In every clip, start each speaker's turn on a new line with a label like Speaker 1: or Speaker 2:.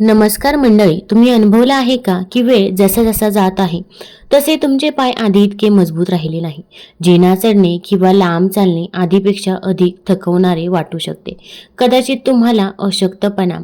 Speaker 1: नमस्कार मंडळी तुम्ही अनुभवला आहे का की वेळ जसा जसा जात आहे तसे तुमचे पाय आधी इतके मजबूत राहिले नाही. जिना चढणे किंवा लांब चालणे आधीपेक्षा अधिक थकवणारे वाटू शकते. कदाचित तुम्हाला अशक्तपणा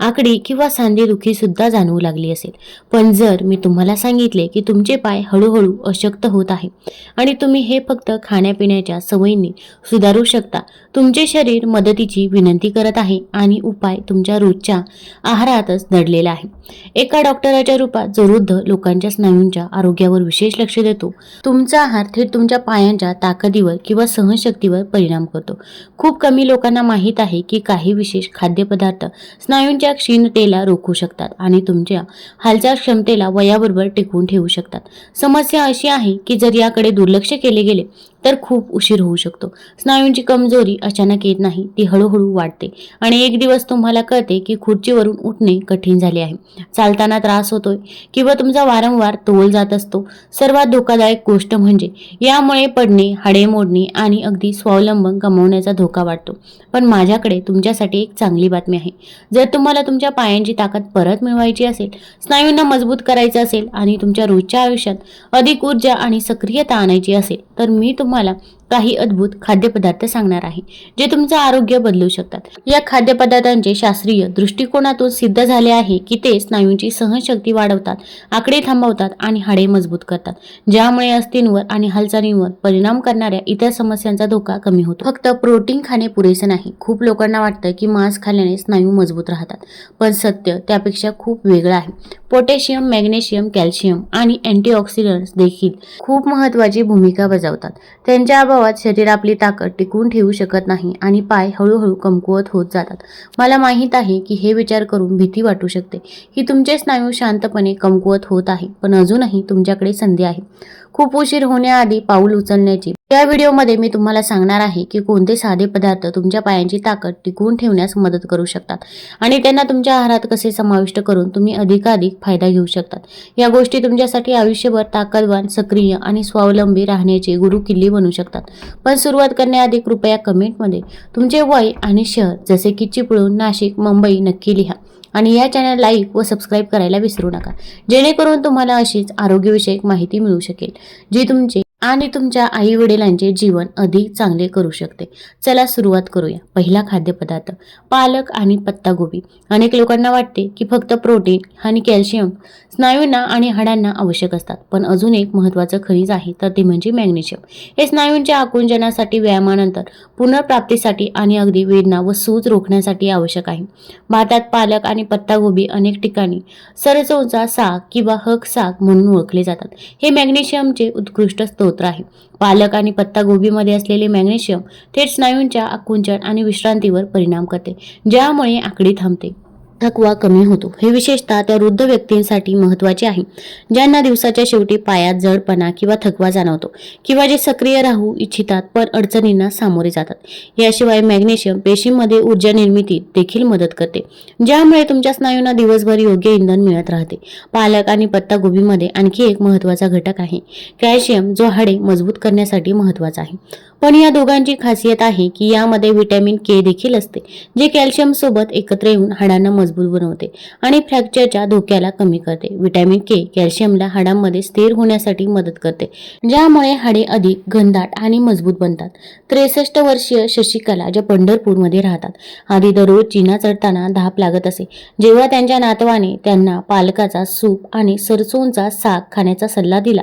Speaker 1: आकडी किंवा सांधेदुखी सुद्धा जाणवू लागली असेल. पण जर मी तुम्हाला सांगितले की तुमचे पाय हळूहळू अशक्त होत आहे आणि तुम्ही हे फक्त खाण्यापिण्याच्या सवयींनी सुधारू शकता तुमचे शरीर मदतीची विनंती करत आहे आणि उपाय तुमच्या रोजच्या आहारातच दडलेला आहे. एका डॉक्टराच्या रूपात जो वृद्ध लोकांच्या स्नायूंच्या आरोग्यावर विशेष लक्ष देतो तुमचा आहार थेट तुमच्या पायांच्या ताकदीवर किंवा सहनशक्तीवर परिणाम करतो. खूप कमी लोकांना माहीत आहे की काही विशेष खाद्यपदार्थ स्नायूंच्या क्षीणतेला रोखू शकतात आणि तुमच्या हालचाल क्षमतेला वयाबरोबर टिकवून ठेवू शकतात. समस्या अशी आहे की जर याकडे दुर्लक्ष केले गेले तर खूप उशीर होऊ शकतो. स्नायूंची कमजोरी अचानक येत नाही ती हळूहळू वाढते. आणि एक दिवस तुम्हाला कळते की खुर्चीवरून उठणे कठीण झाले आहे. चालताना त्रास होतोय किंवा तुमचा वारंवार तोल जात असतो. सर्वात धोकादायक गोष्ट म्हणजे यामुळे पडणे हाडे मोडणे आणि अगदी स्वावलंबन गमावण्याचा धोका वाटतो पण माझ्याकडे तुमच्यासाठी एक चांगली बातमी आहे. जर तुम्हाला तुमच्या पायांची ताकद परत मिळवायची असेल स्नायूंना मजबूत करायचं असेल आणि तुमच्या रोजच्या आयुष्यात अधिक ऊर्जा आणि सक्रियता आणायची असेल तर मी तुम्हाला काही अद्भुत खाद्यपदार्थ सांगणार आहे जे तुमचं आरोग्य बदलू शकतात. या खाद्यपदार्थांचे शास्त्रीय दृष्टिकोनातून सिद्ध झाले आहे की ते स्नायूंची सहनशक्ती वाढवतात आकडे थांबवतात आणि हाडे मजबूत करतात ज्यामुळे अस्थिंवर आणि हालचालींवर परिणाम करणाऱ्या इतर समस्यांचा धोका कमी होतो. फक्त प्रोटीन खाणे पुरेसे नाही. खूप लोकांना वाटतं की मांस खाल्ल्याने स्नायू मजबूत राहतात पण सत्य त्यापेक्षा खूप वेगळं आहे. पोटॅशियम मॅग्नेशियम कॅल्शियम आणि अँटीऑक्सिडंट्स देखील खूप महत्त्वाची भूमिका बजावतात. त्यांच्या अभावात शरीर आपली ताकद टिकवून ठेवू शकत नाही आणि पाय हळूहळू कमकुवत होत जातात. मला माहीत आहे की हे विचार करून भीती वाटू शकते. की तुमचे स्नायू शांतपणे कमकुवत होत आहे पण अजूनही तुमच्याकडे संधी आहे. खूप उशीर होण्याआधी पाऊल उचलण्याची. या व्हिडिओमध्ये मी तुम्हाला सांगणार आहे की कोणते साधे पदार्थ तुमच्या पायांची ताकद टिकवून ठेवण्यास मदत करू शकतात आणि त्यांना तुमच्या आहारात कसे समाविष्ट करून तुम्ही अधिकाधिक फायदा घेऊ शकतात. या गोष्टी तुमच्यासाठी आयुष्यभर ताकदवान सक्रिय आणि स्वावलंबी राहण्याचे गुरु किल्ली बनू शकतात. पण सुरुवात करण्याआधी कृपया कमेंटमध्ये तुमचे वय आणि शहर जसे की चिपळूण नाशिक मुंबई नक्की लिहा. आणि या चॅनल लाईक व सबस्क्राईब करायला विसरू नका. जेणेकरून तुम्हाला अशीच आरोग्यविषयक माहिती मिळू शकेल. जी तुमचे आणि तुमच्या आई वडिलांचे जीवन अधिक चांगले करू शकते. चला सुरुवात करूया. पहिला खाद्यपदार्थ पालक आणि पत्तागोबी. अनेक लोकांना वाटते की फक्त प्रोटीन आणि कॅल्शियम स्नायूंना आणि हाडांना आवश्यक असतात. पण अजून एक महत्त्वाचं खनिज आहे तर ते म्हणजे मॅग्नेशियम. हे स्नायूंच्या आकुंचनासाठी व्यायामानंतर पुनर्प्राप्तीसाठी आणि अगदी वेदना व सूज रोखण्यासाठी आवश्यक आहे. भारतात पालक आणि पत्तागोबी अनेक ठिकाणी सरसोचा साग किंवा हक साग म्हणून ओळखले जातात. हे मॅग्नेशियमचे उत्कृष्ट स्तोत्र आहे पालक आणि पत्तागोबीमध्ये असलेले मॅग्नेशियम थेट स्नायूंच्या आकुंचन आणि विश्रांतीवर परिणाम करते ज्यामुळे आकडी थांबते. थकवा कमी होतो. हे विशेषतः त्या वृद्ध व्यक्तींसाठी महत्त्वाचे आहे ज्यांना दिवसाच्या शेवटी पायात जडपणा किंवा थकवा जाणवतो किंवा जे सक्रिय राहू इच्छितात पण अडचणींना सामोरे जातात. याशिवाय मॅग्नेशियम पेशींमध्ये ऊर्जा निर्मितीत देखील मदत करते ज्यामुळे तुमच्या स्नायूंना दिवसभर योग्य इंधन मिळत राहते. पालक आणि पत्तागोबीमध्ये आणखी एक महत्त्वाचा घटक आहे कॅल्शियम जो हाडे मजबूत करण्यासाठी महत्त्वाचा आहे. पण या दोघांची खासियत आहे की यामध्ये व्हिटॅमिन के देखील असते जे कॅल्शियम सोबत एकत्र येऊन हाडांना मजबूत बनवते आणि फ्रॅक्चरच्या धोक्याला कमी करते. व्हिटॅमिन के कॅल्शियमला हाडांमध्ये स्थिर होण्यासाठी मदत करते ज्यामुळे हाडे अधिक घनदाट आणि मजबूत बनतात. त्रेसष्ट वर्षीय शशिकला ज्या पंढरपूरमध्ये राहतात आधी दररोज चिना चढताना धाप लागत असे. जेव्हा त्यांच्या नातवाने त्यांना पालकाचा सूप आणि सरसोंचा साग खाण्याचा सल्ला दिला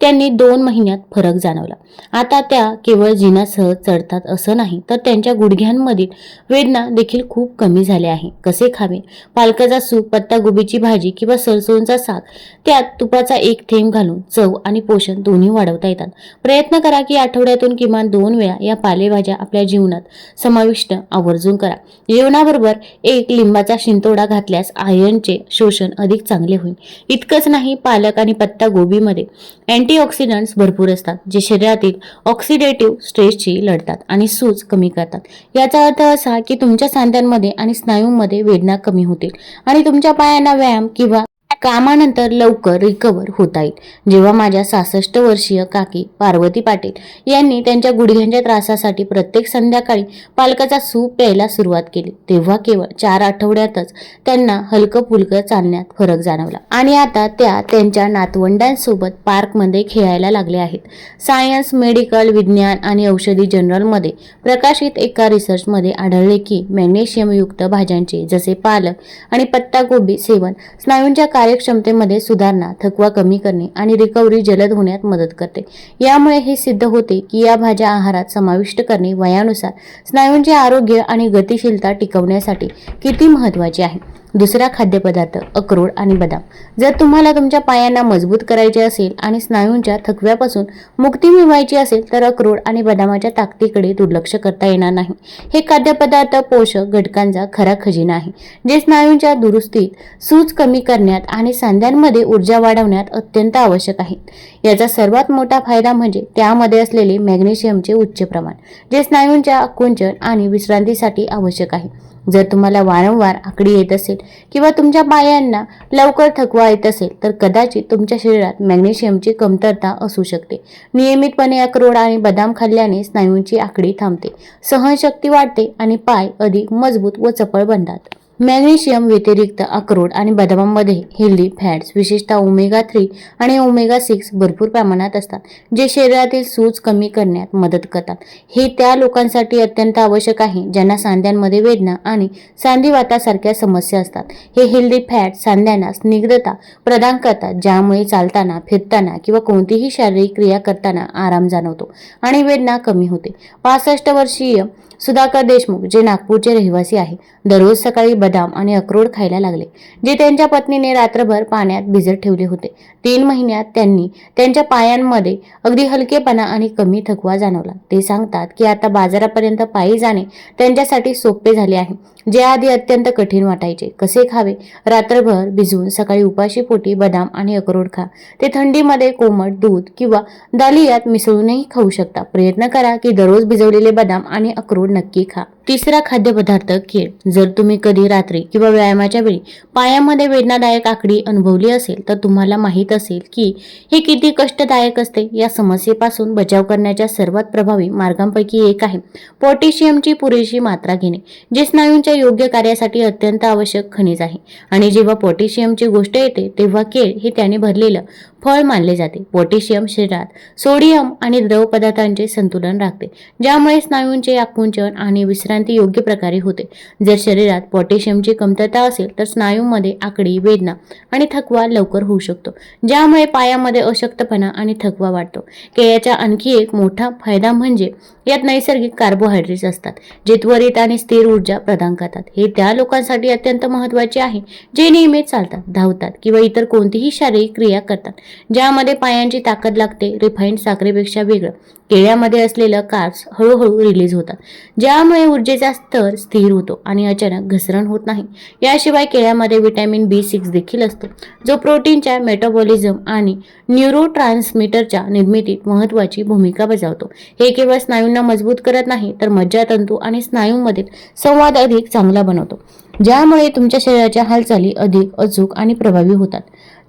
Speaker 1: त्यांनी दोन महिन्यात फरक जाणवला. आता त्या केवळ जीनासह सहज चढतात असं नाही तर त्यांच्या गुडघ्यांमधील वेदना देखील खूप कमी झाल्या आहे. कसे खावे? पालकाचा सूप पत्तागोबीची भाजी किंवा सरसोंचा साग त्यात तुपाचा एक थेंब घालून चव आणि पोषण दोन्ही वाढवता येतात. प्रयत्न करा की आठवड्यातून किमान दोन वेळा या पालेभाज्या आपल्या जीवनात समाविष्ट आवर्जून करा. जेवणाबरोबर एक लिंबाचा शिंतोडा घातल्यास आयर्नचे शोषण अधिक चांगले होईल. इतकंच नाही पालक आणि पत्ता गोबीमध्ये अँटीऑक्सिडंट्स भरपूर असतात जे शरीरातील ऑक्सिडेटिव्ह स्ट्रेसशी लढतात आणि सूज कमी करतात. याचा अर्थ असा की तुमच्या सांध्यांमध्ये आणि स्नायूंमध्ये वेदना कमी होतील आणि तुमच्या पायांना व्यायाम किंवा कामानंतर लवकर रिकवर होता येईल. जेव्हा माझ्या सहासष्ट वर्षीय काकी पार्वती पाटील यांनी त्यांच्या गुडघ्यांच्या त्रासासाठी प्रत्येक संध्याकाळी पालकाचा सूप प्यायला सुरुवात केली तेव्हा केवळ चार आठवड्यातच त्यांना हलकं फुलकं चालण्यात फरक जाणवला. आणि आता त्या त्यांच्या नातवंडांसोबत पार्कमध्ये खेळायला लागले आहेत. सायन्स मेडिकल विज्ञान आणि औषधी जनरलमध्ये प्रकाशित एका रिसर्चमध्ये आढळले की मॅग्नेशियमयुक्त भाज्यांचे जसे पालक आणि पत्ताकोबी सेवन स्नायूंच्या कार्यक्षमतेमध्ये सुधारणा थकवा कमी करणे आणि रिकव्हरी जलद होण्यात मदत करते. यामुळे हे सिद्ध होते की या भाज्या आहारात समाविष्ट करणे वयानुसार स्नायूंचे आरोग्य आणि गतिशीलता टिकवण्यासाठी किती महत्त्वाचे आहे. दुसरा खाद्यपदार्थ अक्रोड आणि बदाम. जर तुम्हाला तुमच्या पायांना मजबूत करायचे असेल आणि स्नायूंच्या थकव्यापासून मुक्ती मिळवायची असेल तर अक्रोड आणि बदामाच्या ताकदीकडे दुर्लक्ष करता येणार नाही. हे खाद्यपदार्थ पोषक घटकांचा खरा खजिना आहे जे स्नायूंच्या दुरुस्तीत सूज कमी करण्यात आणि सांध्यांमध्ये ऊर्जा वाढवण्यात अत्यंत आवश्यक आहेत. याचा सर्वात मोठा फायदा म्हणजे त्यामध्ये असलेले मॅग्नेशियमचे उच्च प्रमाण जे स्नायूंच्या आकुंचन आणि विश्रांतीसाठी आवश्यक आहे. जर तुम्हाला वारंवार आकडी येत असेल किंवा तुमच्या पायांना लवकर थकवा येत असेल तर कदाचित तुमच्या शरीरात मॅग्नेशियमची कमतरता असू शकते. नियमितपणे अक्रोड आणि बदाम खाल्ल्याने स्नायूंची आकडी थांबते सहनशक्ती वाढते आणि पाय अधिक मजबूत व चपळ बनतात. मॅग्नेशियम व्यतिरिक्त अक्रोड आणि बदामामध्ये हेल्दी फॅट्स विशेषतः ओमेगा थ्री आणि ओमेगा सिक्स भरपूर प्रमाणात असतात जे शरीरातील सूज कमी करण्यात मदत करतात. हे त्या लोकांसाठी अत्यंत आवश्यक आहे ज्यांना सांध्यांमध्ये वेदना आणि सांधिवातासारख्या समस्या असतात. हे हेल्दी फॅट सांध्यांना स्निग्धता प्रदान करतात ज्यामुळे चालताना फिरताना किंवा कोणतीही शारीरिक क्रिया करताना आराम जाणवतो आणि वेदना कमी होते. पासष्ट वर्षीय सुधाकर देशमुख जे नागपूरचे रहिवासी आहे दररोज सकाळी बदाम आणि अक्रोड खायला लागले जे त्यांच्या पत्नीने रात्रभर पाण्यात भिजत ठेवले होते. तीन महिन्यात त्यांनी त्यांच्या पायांमध्ये अगदी हलकेपणा आणि कमी थकवा जाणवला. ते सांगतात की आता बाजारापर्यंत पायी जाणे त्यांच्यासाठी सोपे झाले आहे. जे आधी अत्यंत कठीण वाटायचे. कसे खावे? रात्रभर भिजवून सकाळी उपाशी पोटी बदाम आणि अक्रोड खा. ते थंडीमध्ये कोमट दूध किंवा दालियात मिसळूनही खाऊ शकता. प्रयत्न करा की दररोज भिजवलेले बदाम आणि अक्रोड नक्की खा. तिसरा खाद्यपदार्थ केळ जर तुम्ही कधी रात्री किंवा व्यायामाच्या वेळी पायामध्ये वेदनादायक आकडी अनुभवली असेल तर तुम्हाला माहीत असेल की हे किती कष्टदायक असते. या समस्येपासून बचाव करण्याच्या सर्वात प्रभावी मार्गांपैकी एक आहे पोटॅशियमची पुरेशी मात्रा घेणे जे स्नायूंच्या योग्य कार्यासाठी अत्यंत आवश्यक खनिज आहे. आणि जेव्हा पोटॅशियमची गोष्ट येते तेव्हा केळ हे त्याने भरलेलं फळ मानले जाते. पोटॅशियम शरीरात सोडियम आणि द्रव पदार्थांचे संतुलन राखते. ज्यामुळे स्नायूंचे आकुंचन आणि विश्रांती योग्य प्रकारे होते. जर शरीरात पोटॅशियमची कमतरता असेल तर स्नायूंमध्ये आकडी वेदना आणि थकवा लवकर होऊ शकतो. ज्यामुळे पायामध्ये अशक्तपणा आणि थकवा वाढतो. केळ्याचा आणखी एक मोठा फायदा म्हणजे यात नैसर्गिक कार्बोहायड्रेट्स असतात जे त्वरित आणि स्थिर ऊर्जा प्रदान करतात. हे त्या लोकांसाठी अत्यंत महत्त्वाचे आहे जे नियमित चालतात धावतात किंवा इतर कोणतीही शारीरिक क्रिया करतात. ज्यामध्ये पायांची ताकद लागते रिफाईंड साखरेपेक्षा वेगळं. केळ्यामध्ये असलेलं कार्ब्स हळूहळू रिलीज होतात. ज्यामुळे ऊर्जेचा स्तर स्थिर होतो आणि अचानक घसरण होत नाही. याशिवाय केळ्यामध्ये व्हिटॅमिन बी सिक्स देखील असतो. जो प्रोटीनच्या मेटाबॉलिझम आणि न्यूरो ट्रान्समीटरच्या निर्मितीत महत्त्वाची भूमिका बजावतो. हे केवळ स्नायूंना मजबूत करत नाही तर मज्जातंतू आणि स्नायूंमधील संवाद अधिक चांगला बनवतो. ज्यामुळे तुमच्या शरीराच्या हालचाली अधिक अचूक आणि प्रभावी होतात.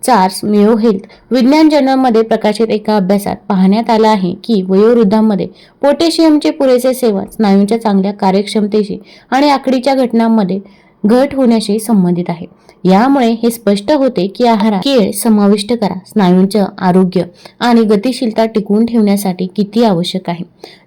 Speaker 1: चार्ल्स मेओ हेल्थ विज्ञान जर्नलमध्ये प्रकाशित एका अभ्यासात पाहण्यात आलं आहे की वयोवृद्धांमध्ये पोटॅशियमचे पुरेसे सेवन स्नायूंच्या चांगल्या कार्यक्षमतेशी आणि आकडीच्या घटनांमध्ये घट होण्याशी संबंधित आहे. यामुळे हे स्पष्ट होते की आहारात केळ समाविष्ट करा स्नायूंचं आरोग्य आणि गतिशीलता टिकवून ठेवण्यासाठी किती आवश्यक आहे.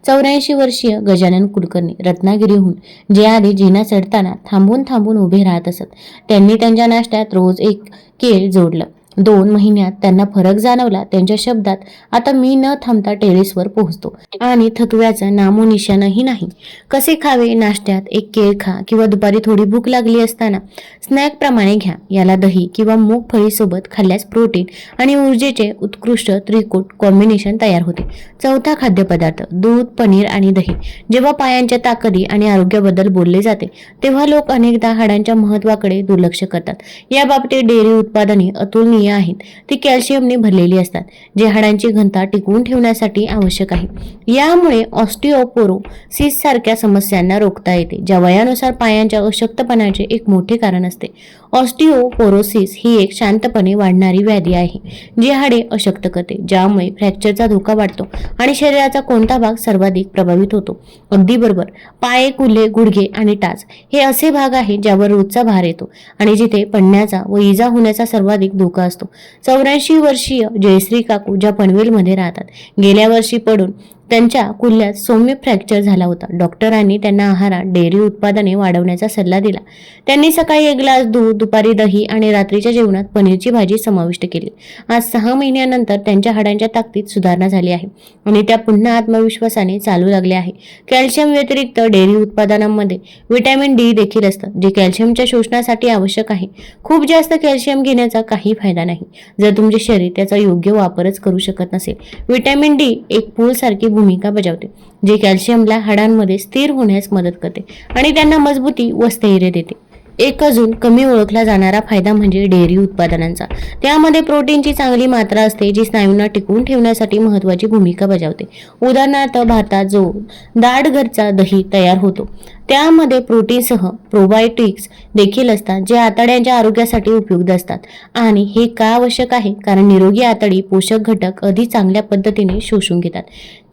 Speaker 1: चौऱ्याऐंशी वर्षीय गजानन कुलकर्णी रत्नागिरीहून जे आधी जिना चढताना थांबून थांबून उभे राहत असत त्यांनी त्यांच्या नाश्त्यात रोज एक केळ जोडलं. दोन महिन्यात त्यांना फरक जाणवला त्यांच्या शब्दात आता मी न थांबता टेरेसवर पोहोचतो. आणि थकव्याचं नामोनिशाणही नाही. कसे खावे नाश्त्यात एक केळ खा किंवा दुपारी थोडी भूक लागली असताना स्नॅक प्रमाणे घ्या. याला दही किंवा मूग फळीसोबत खाल्ल्यास प्रोटीन आणि ऊर्जेचे उत्कृष्ट त्रिकूट कॉम्बिनेशन तयार होते. चौथा खाद्यपदार्थ दूध पनीर आणि दही. जेव्हा पायांच्या ताकदी आणि आरोग्याबद्दल बोलले जाते तेव्हा लोक अनेकदा हाडांच्या महत्वाकडे दुर्लक्ष करतात. या बाबतीत डेअरी उत्पादने अतुलनीय धान्य आहेत. ती कॅल्शियमने भरलेली असतात जे हाडांची घनता टिकवून ठेवण्यासाठी आवश्यक आहे. यामुळे ऑस्टिओपोरोसिस सारख्या समस्यांना रोखता येते ज्या वयानुसार पायांच्या अशक्तपणाचे एक मोठे कारण असते. ऑस्टिओपोरोसिस ही एक शांतपणे वाढणारी व्याधी आहे जी हाडे अशक्त करते ज्यामुळे फ्रॅक्चरचा धोका वाढतो आणि शरीराचा कोणता भाग सर्वाधिक प्रभावित होतो. अगदी बरोबर. पाय कुल्हे गुडघे आणि टाच हे असे भाग आहेत ज्यावर रोजचा भार येतो आणि जिथे पडण्याचा व इजा होण्याचा सर्वाधिक धोका असतो. चौऱ्याऐंशी वर्षीय जयश्री काकू ज्या पनवेलमध्ये राहतात. गेल्या वर्षी पडून त्यांच्या कुल्ल्यात सौम्य फ्रॅक्चर झाला होता. डॉक्टरांनी त्यांना आहारात डेअरी उत्पादने वाढवण्याचा सल्ला दिला. त्यांनी सकाळी एक ग्लास दूध दुपारी दही आणि रात्रीच्या जेवणात पनीरची भाजी समाविष्ट केली. आज सहा महिन्यानंतर त्यांच्या हाडांच्या ताकदीत सुधारणा झाली आहे आणि त्या पुन्हा आत्मविश्वासाने चालू लागल्या आहे. कॅल्शियम व्यतिरिक्त डेअरी उत्पादनांमध्ये व्हिटॅमिन डी देखील असतं जे कॅल्शियमच्या शोषणासाठी आवश्यक आहे. खूप जास्त कॅल्शियम घेण्याचा काही फायदा नाही. जर तुमचे शरीर त्याचा योग्य वापरच करू शकत नसेल. व्हिटॅमिन डी एक पूलसारखी भूमिका बजावते जे कॅल्शियमला हाडांमध्ये स्थिर होण्यास मदत करते आणि त्यांना मजबूती व स्थैर्य देते. एक अजून कमी ओळखला जाणारा फायदा म्हणजे डेअरी उत्पादनांचा. त्यामध्ये प्रोटीनची चांगली मात्रा असते जी स्नायूंना टिकवून ठेवण्यासाठी महत्त्वाची भूमिका बजावते. उदाहरणार्थ भारतात जो दाट घरचा दही तयार होतो त्यामध्ये प्रोटीनसह प्रोबायोटिक्स देखील असतात जे आतड्यांच्या आरोग्यासाठी उपयुक्त असतात. आणि हे का आवश्यक आहे? कारण निरोगी आतडी पोषक घटक अधिक चांगल्या पद्धतीने शोषून घेतात.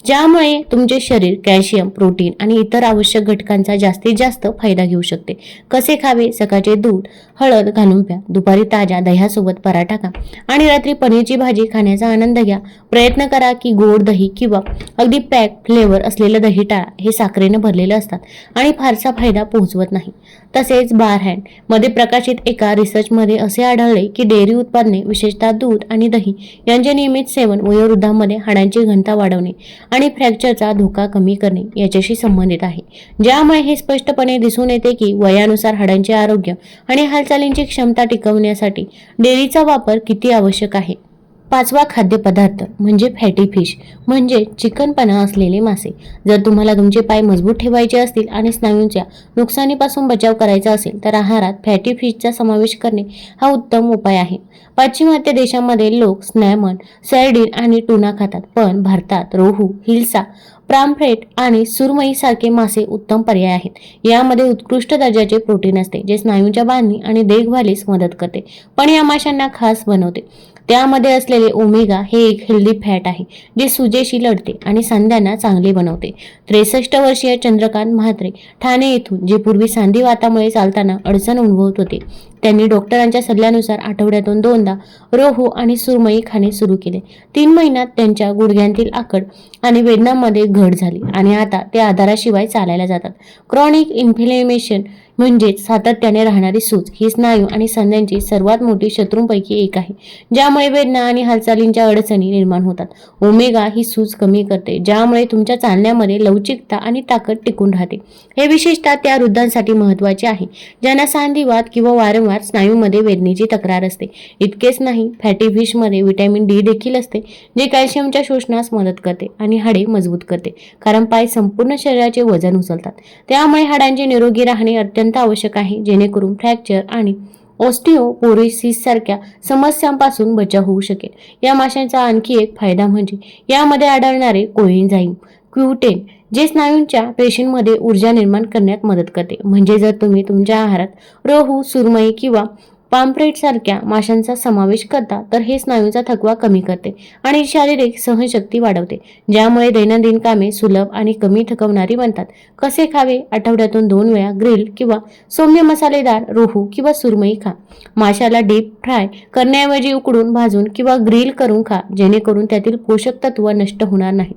Speaker 1: ज्यामुळे तुमचे शरीर कॅल्शियम प्रोटीन आणि इतर आवश्यक घटकांचा जास्तीत जास्त फायदा घेऊ शकते. कसे खावे? सकाळचे दूध हळद घालून प्या. दुपारी ताज्या दह्यासोबत पराठा खा. आणि रात्री पनीरची भाजी खाण्याचा आनंद घ्या. प्रयत्न करा की गोड दही किंवा अगदी पॅक फ्लेवर असलेलं दही टाळा. हे साखरेनं भरलेलं असतात. आणि फारसा फायदा पोहोचवत नाही. तसेच बार हँडमध्ये प्रकाशित एका रिसर्चमध्ये असे आढळले की डेअरी उत्पादने विशेषतः दूध आणि दही यांचे नियमित सेवन वयोवृद्धांमध्ये हाडांची घनता वाढवणे आणि फ्रॅक्चरचा धोका कमी करणे याच्याशी संबंधित आहे. ज्यामुळे हे स्पष्टपणे दिसून येते की वयानुसार हाडांचे आरोग्य आणि हालचालींची क्षमता टिकवण्यासाठी डेअरीचा वापर किती आवश्यक आहे. पाचवा खाद्यपदार्थ म्हणजे फॅटी फिश म्हणजे चिकनपणा असलेले मासे. जर तुम्हाला तुमचे पाय मजबूत ठेवायचे असतील आणि स्नायूंच्या नुकसानीपासून बचाव करायचा असेल तर आहारात फॅटी फिशचा समावेश करणे हा उत्तम उपाय आहे. पाश्चिमात्य देशांमध्ये लोक स्नॅमन सॅर्डिन आणि टुना खातात पण भारतात रोहू हिलसा प्रामफ्रेट आणि सुरमई सारखे मासे उत्तम पर्याय आहेत. यामध्ये उत्कृष्ट दर्जाचे प्रोटीन असते जे स्नायूंच्या बांधणी आणि देखभालीस मदत करते पण या माशांना खास बनवते. त्यामध्ये असलेले ओमेगा हे एक हेल्दी फॅट आहे जे सुजेशी लढते आणि सांध्यांना चांगले बनवते. त्रेसष्ट वर्षीय चंद्रकांत म्हात्रे ठाणे येथून जे पूर्वी सांधिवातामुळे चालताना अडचण अनुभवत होते त्यांनी डॉक्टरांच्या सल्ल्यानुसार आठवड्यातून दोनदा रोहू आणि सुरमई खाणे सुरू केले. तीन महिन्यात त्यांच्या गुडघ्यांतील आकड आणि वेदनांमध्ये घट झाली आणि आता ते आधाराशिवाय चालायला जातात. क्रॉनिक इन्फ्लेमेशन म्हणजेच सातत्याने राहणारी सूज. ही स्नायू आणि संध्यांची सर्वात मोठी शत्रूंपैकी एक आहे ज्यामुळे वेदना आणि हालचालींच्या अडचणी निर्माण होतात. ओमेगा ही सूज कमी करते ज्यामुळे तुमच्या चालण्यामध्ये लवचिकता आणि ताकद टिकून राहते. हे विशेषतः त्या वृद्धांसाठी महत्त्वाचे आहे ज्यांना सांधिवात किंवा वारंवार स्नायूमध्ये वेदनेची तक्रार असते. इतकेच नाही फॅटी फिशमध्ये व्हिटॅमिन डी देखील असते जे कॅल्शियमच्या शोषणास मदत करते आणि हाडे मजबूत करते कारण पाय संपूर्ण शरीराचे वजन उचलतात. त्यामुळे हाडांचे निरोगी राहणे अत्यंत अत्यंत आवश्यक आहे जेणेकरून फ्रॅक्चर आणि ऑस्टिओपोरोसिस सारख्या समस्यांपासून बचाव होऊ शकेल. या माशांचा आणखी एक फायदा म्हणजे यामध्ये आढळणारे कोएन्झाईम क्युटेन जे स्नायूंच्या पेशींमध्ये ऊर्जा निर्माण करण्यात मदत करते. म्हणजे जर तुम्ही तुमच्या आहारात रोहू सुरमई किंवा पाम्प्रेट सारख्या माशांचा समावेश करता तर हे स्नायूचा थकवा कमी करते आणि शारीरिक सहनशक्ती वाढवते ज्यामुळे दैनंदिन कामे सुलभ आणि कमी थकवणारी बनतात. कसे खावे? आठवड्यातून दोन वेळा ग्रिल किंवा सौम्य मसालेदार रोहू किंवा सुरमई खा. माशाला डीप फ्राय करण्याऐवजी उकडून भाजून किंवा ग्रिल करून खा जेणेकरून त्यातील पोषक तत्व नष्ट होणार नाही.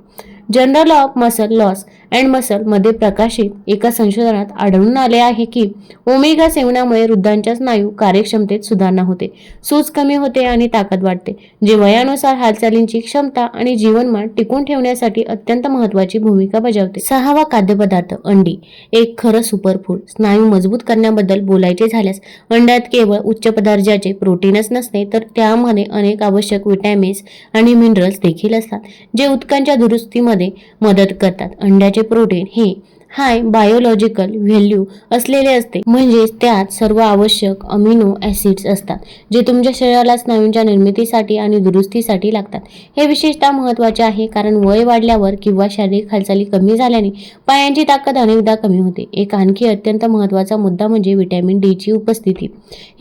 Speaker 1: Journal of muscle loss and मसलमध्ये प्रकाशित एका संशोधनात आढळून आले आहे की ओमेगा सेवनामुळे वृद्धांच्या स्नायू कार्यक्षमतेत सुधारणा होते. सूज कमी होते आणि ताकद वाढते. जे वयानुसार हालचालींची क्षमता आणि जीवनमान टिकून ठेवण्यासाठी अत्यंत महत्वाची भूमिका बजावते. सहावा खाद्यपदार्थ अंडी. एक खरं सुपरफूड स्नायू मजबूत करण्याबद्दल बोलायचे झाल्यास अंड्यात केवळ उच्च दर्जाचे प्रोटीनच नसते तर त्यामध्ये अनेक आवश्यक विटॅमिन्स आणि मिनरल्स देखील असतात जे उत्कांच्या दुरुस्तीमध्ये मदत करतात. अंड्याचे प्रोटीन हे हाय बायोलॉजिकल व्हॅल्यू असलेले असते. म्हणजेच त्यात सर्व आवश्यक अमिनो ॲसिड्स असतात जे तुमच्या शरीराला स्नायूंच्या निर्मितीसाठी आणि दुरुस्तीसाठी लागतात. हे विशेषतः महत्त्वाचे आहे कारण वय वाढल्यावर किंवा शारीरिक हालचाली कमी झाल्याने पायांची ताकद अनेकदा कमी होते. एक आणखी अत्यंत महत्त्वाचा मुद्दा म्हणजे व्हिटॅमिन डीची उपस्थिती.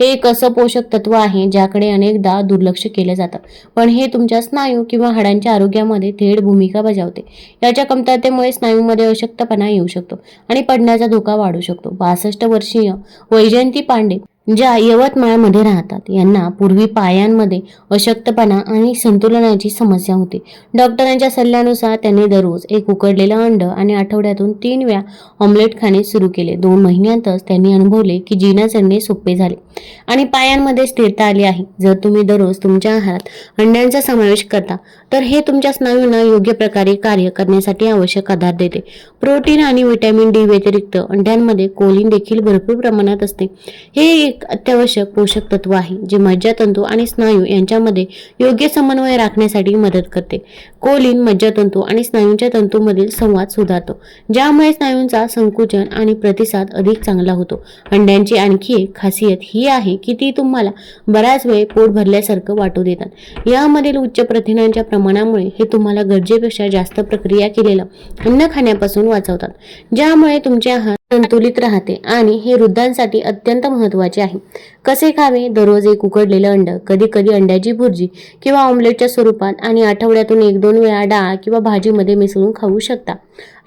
Speaker 1: हे एक असं पोषक तत्व आहे ज्याकडे अनेकदा दुर्लक्ष केलं जातं पण हे तुमच्या स्नायू किंवा हाडांच्या आरोग्यामध्ये थेट भूमिका बजावते. याच्या कमतरतेमुळे स्नायूमध्ये अशक्तपणा येऊ शकतो. आणि पडण्याचा धोका वाढू शकतो. बासष्ट वर्षीय वैजयंती पांडे ज्या यवतमाळमध्ये राहतात यांना पूर्वी पायांमध्ये अशक्तपणा आणि संतुलनाची समस्या होती. डॉक्टरांच्या सल्ल्यानुसार त्यांनी दररोज एक उकडलेलं अंड आणि आठवड्यातून तीन वेळा ऑमलेट खाणे सुरू केले. दोन महिन्यांतच त्यांनी अनुभवले की जीना चढणे सोपे झाले आणि पायांमध्ये स्थिरता आली आहे. जर तुम्ही दररोज तुमच्या आहारात अंड्यांचा समावेश करता तर हे तुमच्या स्नायूंना योग्य प्रकारे कार्य करण्यासाठी आवश्यक आधार देते. प्रोटीन आणि व्हिटॅमिन डी व्यतिरिक्त अंड्यांमध्ये कोलिन देखील भरपूर प्रमाणात असते. हे एक अत्यावश्यक पोषक तत्व आहे जे मज्जातंतू आणि स्नायू यांच्यामध्ये योग्य समन्वय राखण्यासाठी मदत करते. कोलिन मज्जातंतू आणि स्नायूंच्या तंतूमधील संवाद सुधारतो ज्यामुळे स्नायूंचा संकुचन आणि प्रतिसाद अधिक चांगला होतो. अंड्यांची आणखी एक खासियत ही आहे की ती तुम्हाला बराच वेळ पोट भरल्यासारखं वाटू देतात. यामधील उच्च प्रथिनांच्या प्रमाणामुळे हे तुम्हाला गरजेपेक्षा जास्त प्रक्रिया केलेलं अन्न खाण्यापासून वाचवतात ज्यामुळे तुमचे आहार संतुलित राहते आणि हे वृद्धांसाठी अत्यंत महत्त्वाचे आहे. कसे खावे? दररोज एक उकडलेलं अंड कधी कधी अंड्याची भुर्जी किंवा ऑमलेटच्या स्वरूपात आणि आठवड्यातून एक दोन वेळा डाळ किंवा भाजीमध्ये मिसळून खाऊ शकता.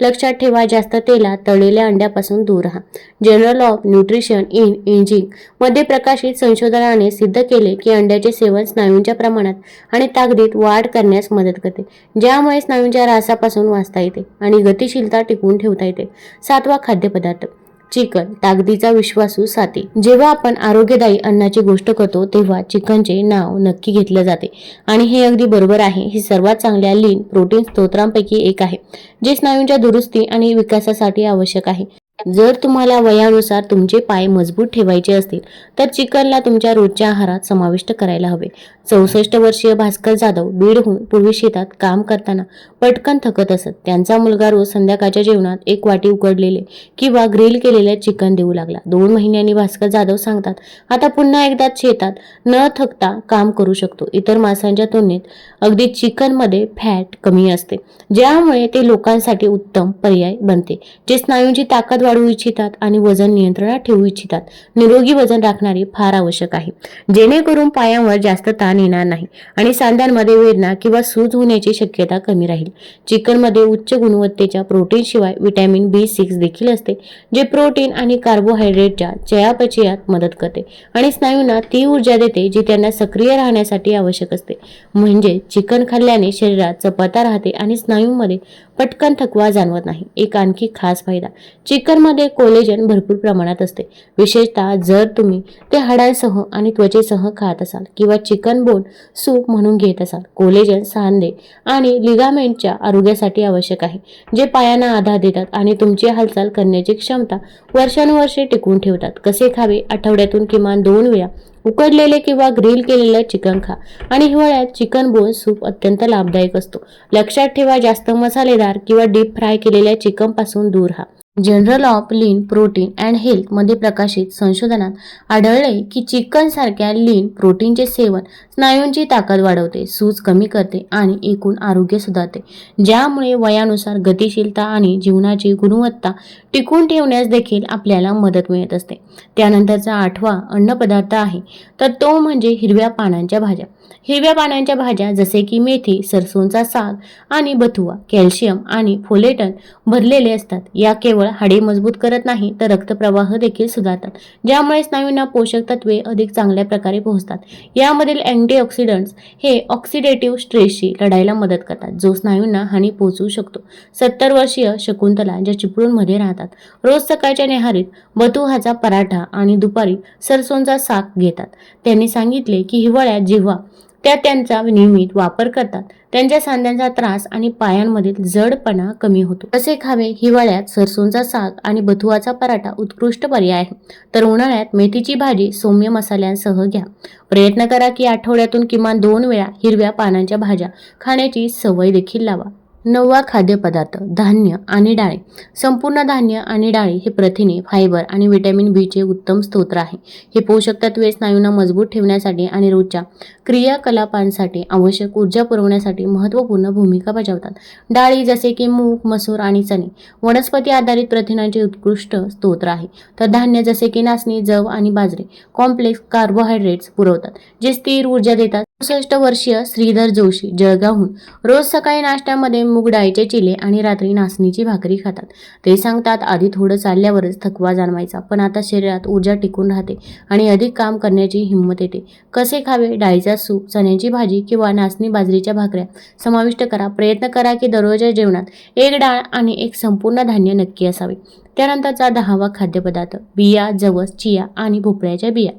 Speaker 1: लक्षात ठेवा जास्त तेलात तळलेल्या अंड्यापासून दूर राहा. जनरल ऑफ न्यूट्रिशन इन एजिंगमध्ये प्रकाशित संशोधनाने सिद्ध केले की अंड्याचे सेवन स्नायूंच्या प्रमाणात आणि ताकदीत वाढ करण्यास मदत करते ज्यामुळे स्नायूंच्या रासापासून वाचता येते आणि गतिशीलता टिकवून ठेवता येते. सातवा खाद्यपदार्थ. चिकन ताकदीचा विश्वासू साथी जेव्हा आपण आरोग्यदायी अन्नाची गोष्ट करतो तेव्हा चिकनचे नाव नक्की घेतलं जाते. आणि हे अगदी बरोबर आहे. ही सर्वात चांगल्या लीन प्रोटीन स्तोत्रांपैकी एक आहे जे स्नायूंच्या दुरुस्ती आणि विकासासाठी आवश्यक आहे. जर तुम्हाला वयानुसार तुमचे पाय मजबूत ठेवायचे असतील तर चिकनला तुमच्या रोजच्या आहारात समाविष्ट करायला हवे. चौसष्ट वर्षीय भास्कर जाधव बीडहून पूर्वी शेतात काम करताना पटकन थकत असत. त्यांचा मुलगा रोज संध्याकाळच्या जेवणात एक वाटी उकडलेले किंवा ग्रिल केलेले चिकन देऊ लागला. दोन महिन्यांनी भास्कर जाधव सांगतात आता पुन्हा एकदा शेतात न थकता काम करू शकतो. इतर मांसांच्या तुलनेत अगदी चिकनमध्ये फॅट कमी असते. ज्यामुळे ते लोकांसाठी उत्तम पर्याय बनते. जे स्नायूंची ताकद वाढवू इच्छितात आणि वजन नियंत्रणात ठेवू इच्छितात. निरोगी वजन राखणारे फार आवश्यक आहे. जेणेकरून पायांवर जास्त ताण येणार नाही आणि सांध्यांमध्ये वेदना किंवा सूज होण्याची शक्यता कमी राहील. चिकनमध्ये उच्च गुणवत्तेच्या प्रोटीनशिवाय व्हिटॅमिन बी सिक्स देखील असते जे प्रोटीन आणि कार्बोहायड्रेटच्या चयापचयात मदत करते आणि स्नायूंना ती ऊर्जा देते जी त्यांना सक्रिय राहण्यासाठी आवश्यक असते. म्हणजे चिकन खाल्ल्याने शरीरात चपाता राहते आणि स्नायूंमध्ये पटकन थकवा जाणवत नाही. एक आणखी खास फायदा चिकन चिकनमध्ये कोलेजन भरपूर प्रमाणात असते. विशेषतः जर तुम्ही ते हाडांसह आणि त्वचेसह खात असाल किंवा चिकन बोन सूप म्हणून घेत असाल कोलेजन सांधे आणि लिगामेंटच्या आरोग्यासाठी आवश्यक आहे जे पायांना आधार देतात आणि तुमची हालचाल करण्याची क्षमता वर्षानुवर्षे टिकवून ठेवतात. कसे खावे? आठवड्यातून किमान दोन वेळा उकडलेले किंवा ग्रिल केलेलं चिकन खा आणि हिवाळ्यात चिकन बोन सूप अत्यंत लाभदायक असतो. लक्षात ठेवा जास्त मसालेदार किंवा डीप फ्राय केलेल्या चिकनपासून दूर राहा. Journal of lean protein and हेल्थमध्ये प्रकाशित संशोधनात आढळले की चिकनसारख्या लीन प्रोटीनचे सेवन स्नायूंची ताकद वाढवते सूज कमी करते आणि एकूण आरोग्य सुधारते ज्यामुळे वयानुसार गतिशीलता आणि जीवनाची गुणवत्ता टिकून ठेवण्यास देखील आपल्याला मदत मिळत असते. त्यानंतरचा आठवा अन्नपदार्थ आहे तर तो म्हणजे हिरव्या पानांच्या भाज्या. हिरव्या पानांच्या भाज्या जसे की मेथी सरसोंचा साग आणि बथुआ कॅल्शियम आणि फोलेटन भरलेले असतात. या केवळ हाडे मजबूत करत नाही तर रक्तप्रवाह देखील सुधारतात. ज्यामुळे स्नायूंना पोषक तत्वे अधिक चांगल्या प्रकारे पोहोचतात. यामधील अँटीऑक्सिडंट्स हे ऑक्सिडेटिव्ह स्ट्रेसशी लढायला मदत करतात जो स्नायूंना हानी पोहोचवू शकतो. सत्तर वर्षीय शकुंतला ज्या चिपळूणमध्ये राहतात रोज सकाळच्या नेहारीत बतुहाचा पराठा आणि दुपारी सरसोंचा साक घेतात. त्यांनी सांगितले की हिवाळ्यात जेव्हा त्या त्यांचा नियमित वापर करतात. त्यांच्या सांध्यांचा त्रास आणि पायांमधील जडपणा कमी होतो. तसे खावे हिवाळ्यात सरसोंचा साग आणि बथुआचा पराठा उत्कृष्ट पर्याय आहे. तर उन्हाळ्यात मेथीची भाजी सौम्य मसाल्यांसह घ्या. प्रयत्न करा की आठवड्यातून किमान दोन वेळा हिरव्या पानांच्या भाज्या खाण्याची सवय देखील लावा. नववा खाद्यपदार्थ धान्य आणि डाळी. संपूर्ण धान्य आणि डाळी हे प्रथिने फायबर आणि व्हिटॅमिन बीचे उत्तम स्तोत्र आहे. हे पोषक तत्वे स्नायूंना मजबूत ठेवण्यासाठी आणि रोजच्या क्रियाकलापांसाठी आवश्यक ऊर्जा पुरवण्यासाठी महत्त्वपूर्ण भूमिका बजावतात. डाळी जसे की मूग मसूर आणि चणे वनस्पती आधारित प्रथिनांचे उत्कृष्ट स्तोत्र आहे. तर धान्य जसे की नाचणी जव आणि बाजरी कॉम्प्लेक्स कार्बोहायड्रेट्स पुरवतात जे स्थिर ऊर्जा देतात. चौसष्ट वर्षीय श्रीधर जोशी जळगावहून रोज सकाळी नाश्त्यामध्ये मूग डाळीचे चिले आणि रात्री नाचणीची भाकरी खातात. ते सांगतात आधी थोडं चालल्यावरच थकवा जाणवायचा पण आता शरीरात ऊर्जा टिकून राहते आणि अधिक काम करण्याची हिंमत येते. कसे खावे? डाळीचा सूप चण्याची भाजी किंवा नाचणी बाजरीच्या भाकऱ्या. समाविष्ट करा. प्रयत्न करा की दररोजच्या जेवणात एक डाळ आणि एक संपूर्ण धान्य नक्की असावे. त्यानंतरचा दहावा खाद्यपदार्थ बिया जवस चिया आणि भोपळ्याच्या बिया.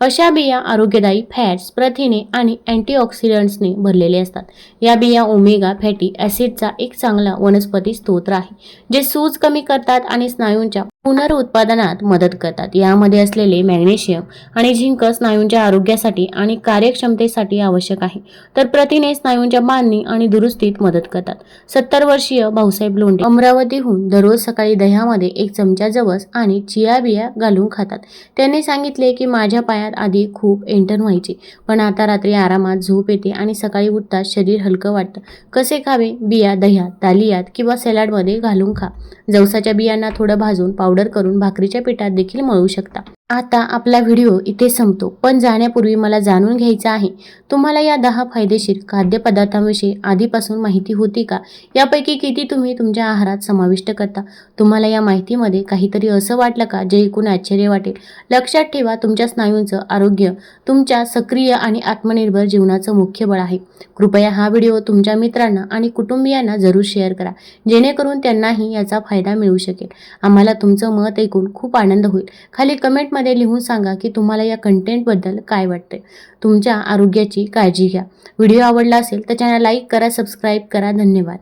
Speaker 1: अशा बिया आरोग्यदायी फॅट्स प्रथिने आणि अँटीऑक्सिडंट्सने भरलेले असतात. या बिया ओमेगा फॅटी ॲसिडचा एक चांगला वनस्पती स्तोत्र आहे जे सूज कमी करतात आणि स्नायूंच्या पुनरुत्पादनात मदत करतात. यामध्ये असलेले मॅग्नेशियम आणि झिंक स्नायूंच्या आरोग्यासाठी आणि कार्यक्षमतेसाठी आवश्यक आहे. तर प्रथिने स्नायूंच्या बांधणी आणि दुरुस्तीत मदत करतात. सत्तर वर्षीय भाऊसाहेब लोंढे अमरावतीहून दररोज सकाळी दह्यामध्ये एक चमचा जवस आणि चिया बिया घालून खातात. त्यांनी सांगितले की माझ्या पाया पायात आधी खूप एंटन व्हायचे. पण आता रात्री आरामात झोप येते आणि सकाळी उठताच शरीर हलकं वाटतं. कसे खावे? बिया दह्यात दालियात किंवा सॅलाडमध्ये घालून खा. जवसाच्या बियांना थोडं भाजून पावडर करून भाकरीच्या पिठात देखील मळू शकता. आता आपला व्हिडिओ इथे संपतो. पण जाण्यापूर्वी मला जाणून घ्यायचं आहे तुम्हाला या दहा फायदेशीर खाद्यपदार्थांविषयी आधीपासून माहिती होती का? यापैकी किती तुम्ही तुमच्या आहारात समाविष्ट करता? तुम्हाला या माहितीमध्ये काहीतरी असं वाटलं का जे ऐकून आश्चर्य वाटेल? लक्षात ठेवा तुमच्या स्नायूंचं आरोग्य तुमच्या सक्रिय आणि आत्मनिर्भर जीवनाचं मुख्य बळ आहे. कृपया हा व्हिडिओ तुमच्या मित्रांना आणि कुटुंबियांना जरूर शेअर करा जेणेकरून त्यांनाही याचा फायदा मिळू शकेल. आम्हाला तुमचं मत ऐकून खूप आनंद होईल. खाली कमेंट कमेंटमध्ये लिहून सांगा की तुम्हाला या कंटेंटबद्दल काय वाटते तुमच्या आरोग्याची काळजी घ्या. व्हिडिओ आवडला असेल तर चॅनल लाईक करा सबस्क्राईब करा. धन्यवाद.